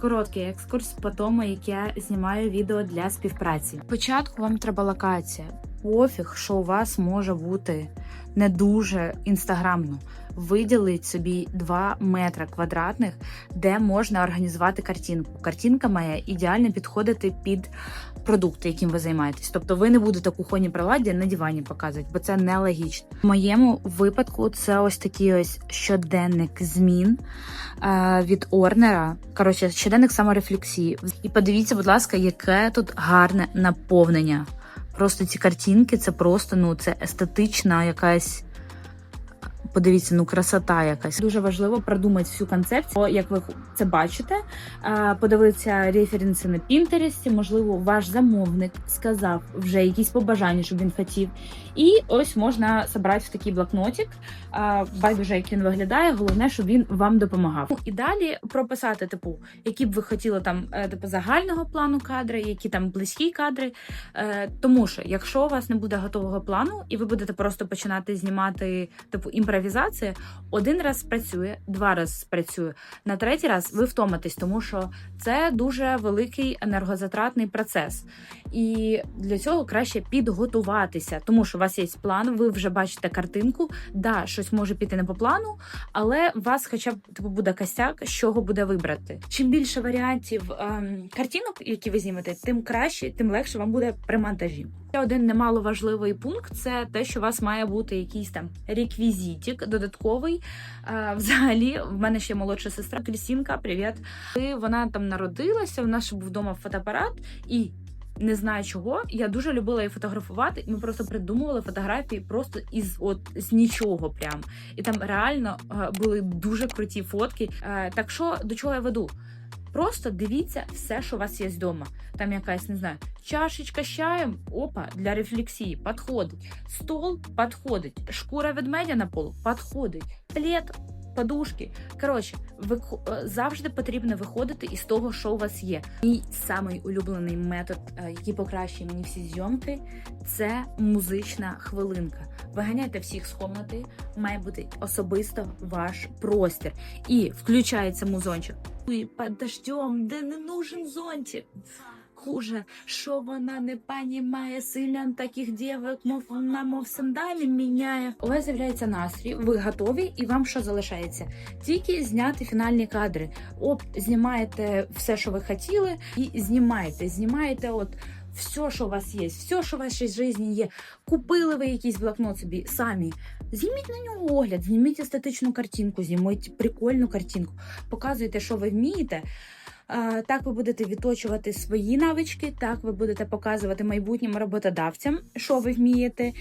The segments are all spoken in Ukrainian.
Короткий екскурс по тому, як я знімаю відео для співпраці. Спочатку вам треба локація. Пофіг, що у вас може бути не дуже інстаграмно. Виділіть собі 2 метри квадратних, де можна організувати картинку. Картинка має ідеально підходити під продукти, яким ви займаєтесь. Тобто ви не будете кухонні приладдя на дивані показувати, бо це нелогічно. В моєму випадку це ось такий ось щоденник змін е, від Орнера. Коротше, щоденник саморефлексії. І подивіться, будь ласка, яке тут гарне наповнення. Просто ці картинки, це просто ну це естетична якась. Подивіться, ну красота якась. Дуже важливо продумати всю концепцію. Як ви це бачите, е, подивитися референси на Пінтересті. Можливо, ваш замовник сказав вже якісь побажання, щоб він хотів. І ось можна зібрати в такий блокнотик. Е, Байдуже, як він виглядає. Головне, щоб він вам допомагав. І далі прописати, типу, які б ви хотіли там е, типу загального плану кадри, які там близькі кадри. Тому що, якщо у вас не буде готового плану, і ви будете просто починати знімати типу імпровізація, один раз спрацює, два рази спрацює. На третій раз ви втомитесь, тому що це дуже великий енергозатратний процес. І для цього краще підготуватися, тому що у вас є план, ви вже бачите картинку. Да, щось може піти не по плану, але у вас хоча б типу буде костяк, з чого буде вибрати. Чим більше варіантів ем, картинок, які ви знімете, тим краще, тим легше вам буде при монтажі. Ще один немаловажливий пункт це те, що у вас має бути якийсь там реквізитик додатковий. Взагалі, в мене ще молодша сестра Крісінка, Привіт. І вона там народилася, в нас ще був вдома фотоапарат і. Не знаю чого, я дуже любила її фотографувати. Ми просто придумували фотографії просто із от з нічого. Прям і там реально е, були дуже круті фотки. Е, так що до чого я веду? Просто дивіться все, що у вас є вдома. Там якась, не знаю, чашечка з чаєм, опа, для рефлексії, підходить. Стол підходить. Шкура ведмедя на полу підходить. Плед, подушки. Коротше, вик- е, завжди потрібно виходити із того, що у вас є. Мій самий улюблений метод, е, який покращує мені всі зйомки, це музична хвилинка. Виганяйте всіх з комнати, має бути особисто ваш простір. І включається музончик. Ой, під дождем, де не нужен зонтик. Хуже, що вона не понімає сильно таких дівок, мов вона мов сандалі міняє. У вас з'являється настрій, ви готові, і вам що залишається? Тільки зняти фінальні кадри. От знімаєте все, що ви хотіли, і знімаєте. Знімаєте от все, що у вас є, все, що в вашій житті є. Купили ви якийсь блокнот собі самі. Зніміть на нього огляд, зніміть естетичну картинку, зніміть прикольну картинку, показуйте, що ви вмієте. Так ви будете відточувати свої навички, так ви будете показувати майбутнім роботодавцям, що ви вмієте,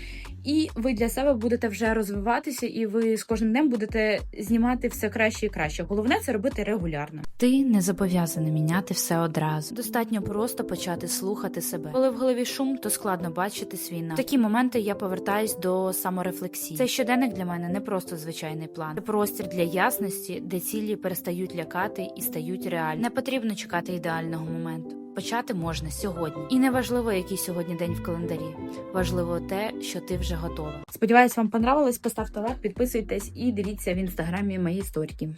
і ви для себе будете вже розвиватися, і ви з кожним днем будете знімати все краще і краще. Головне це робити регулярно. Ти не зобов'язаний міняти все одразу. Достатньо просто почати слухати себе. Коли в голові шум, то складно бачити свій. В такі моменти я повертаюсь до саморефлексії. Цей щоденник для мене не просто звичайний план, це простір для ясності, де цілі перестають лякати і стають реальні. Не потрібно чекати ідеального моменту. Почати можна сьогодні, і не важливо, який сьогодні день в календарі. Важливо те, що ти вже готова. Сподіваюсь, вам понравилось. Поставте лайк, підписуйтесь і дивіться в інстаграмі мої сторіки.